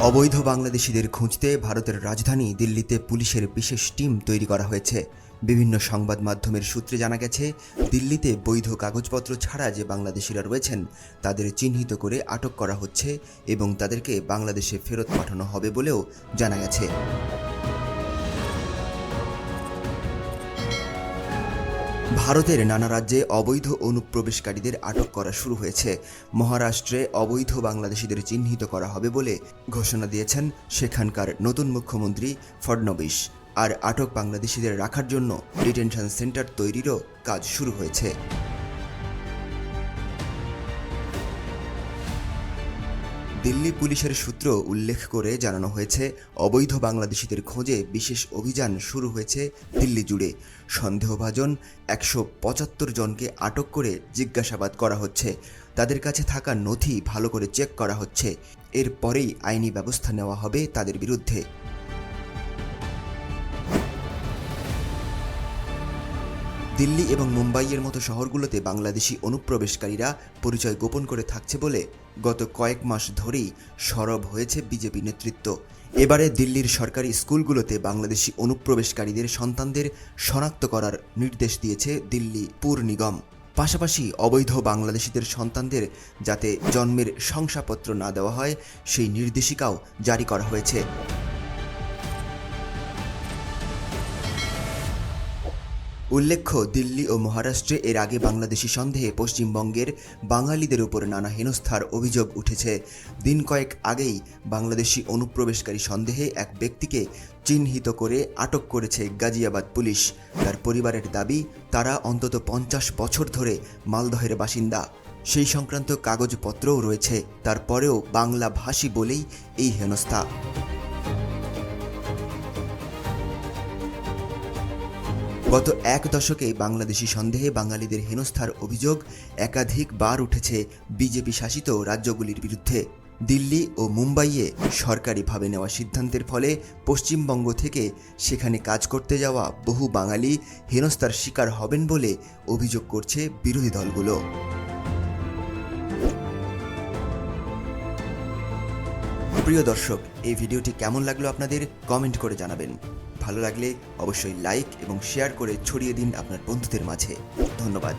অবৈধ বাংলাদেশিদের খুঁজতে ভারতের রাজধানী দিল্লিতে পুলিশের বিশেষ টিম তৈরি করা হয়েছে। বিভিন্ন সংবাদ মাধ্যমের সূত্রে জানা গেছে, দিল্লিতে বৈধ কাগজপত্র ছাড়া যে বাংলাদেশিরা রয়েছেন, তাদের চিহ্নিত করে আটক করা হচ্ছে এবং তাদেরকে বাংলাদেশে ফেরত পাঠানো হবে বলেও জানা গেছে। ভারতের নানা রাজ্যে অবৈধ অনুপ্রবেশকারীদের আটক করা শুরু হয়েছে। মহারাষ্ট্রে অবৈধ বাংলাদেশিদের চিহ্নিত করা হবে বলে ঘোষণা দিয়েছেন সেখানকার নতুন মুখ্যমন্ত্রী ফডনবিশ। আর আটক বাংলাদেশিদের রাখার জন্য ডিটেনশন সেন্টার তৈরিরও কাজ শুরু হয়েছে। দিল্লি পুলিশের সূত্র উল্লেখ করে জানানো হয়েছে, অবৈধ বাংলাদেশিদের খোঁজে বিশেষ অভিযান শুরু হয়েছে দিল্লি জুড়ে। সন্দেহভাজন একশো পঁচাত্তর জনকে আটক করে জিজ্ঞাসাবাদ করা হচ্ছে। তাদের কাছে থাকা নথি ভালো করে চেক করা হচ্ছে। এরপরেই আইনি ব্যবস্থা নেওয়া হবে তাদের বিরুদ্ধে। দিল্লি এবং মুম্বাইয়ের মতো শহরগুলোতে বাংলাদেশি অনুপ্রবেশকারীরা পরিচয় গোপন করে থাকছে বলে গত কয়েক মাস ধরেই সরব হয়েছে বিজেপি নেতৃত্ব। এবারে দিল্লির সরকারি স্কুলগুলোতে বাংলাদেশি অনুপ্রবেশকারীদের সন্তানদের শনাক্ত করার নির্দেশ দিয়েছে দিল্লি পুর নিগম। পাশাপাশি অবৈধ বাংলাদেশিদের সন্তানদের যাতে জন্মের শংসাপত্র না দেওয়া হয়, সেই নির্দেশিকাও জারি করা হয়েছে। উল্লেখ্য, দিল্লি ও মহারাষ্ট্রে এর আগে বাংলাদেশি সন্দেহে পশ্চিমবঙ্গের বাঙালিদের উপর নানা হেনস্থার অভিযোগ উঠেছে। দিন কয়েক আগেই বাংলাদেশি অনুপ্রবেশকারী সন্দেহে এক ব্যক্তিকে চিহ্নিত করে আটক করেছে গাজিয়াবাদ পুলিশ। তার পরিবারের দাবি, তারা অন্তত পঞ্চাশ বছর ধরে মালদহের বাসিন্দা। সেই সংক্রান্ত কাগজপত্রও রয়েছে। তারপরেও বাংলা ভাষী বলেই এই হেনস্থা। গত এক দশকে বাংলাদেশি সন্দেহে বাঙালিদের হেনস্থার অভিযোগ একাধিকবার উঠেছে বিজেপি শাসিত রাজ্যগুলির বিরুদ্ধে। দিল্লি ও মুম্বাইয়ে সরকারিভাবে নেওয়া সিদ্ধান্তের ফলে পশ্চিমবঙ্গ থেকে সেখানে কাজ করতে যাওয়া বহু বাঙালি হেনস্থার শিকার হবেন বলে অভিযোগ করছে বিরোধী দলগুলো। প্রিয় দর্শক, এই ভিডিওটি কেমন লাগল আপনাদের কমেন্ট করে জানাবেন। ভালো লাগলে অবশ্যই লাইক এবং শেয়ার করে ছড়িয়ে দিন আপনার বন্ধুদের মাঝে। ধন্যবাদ।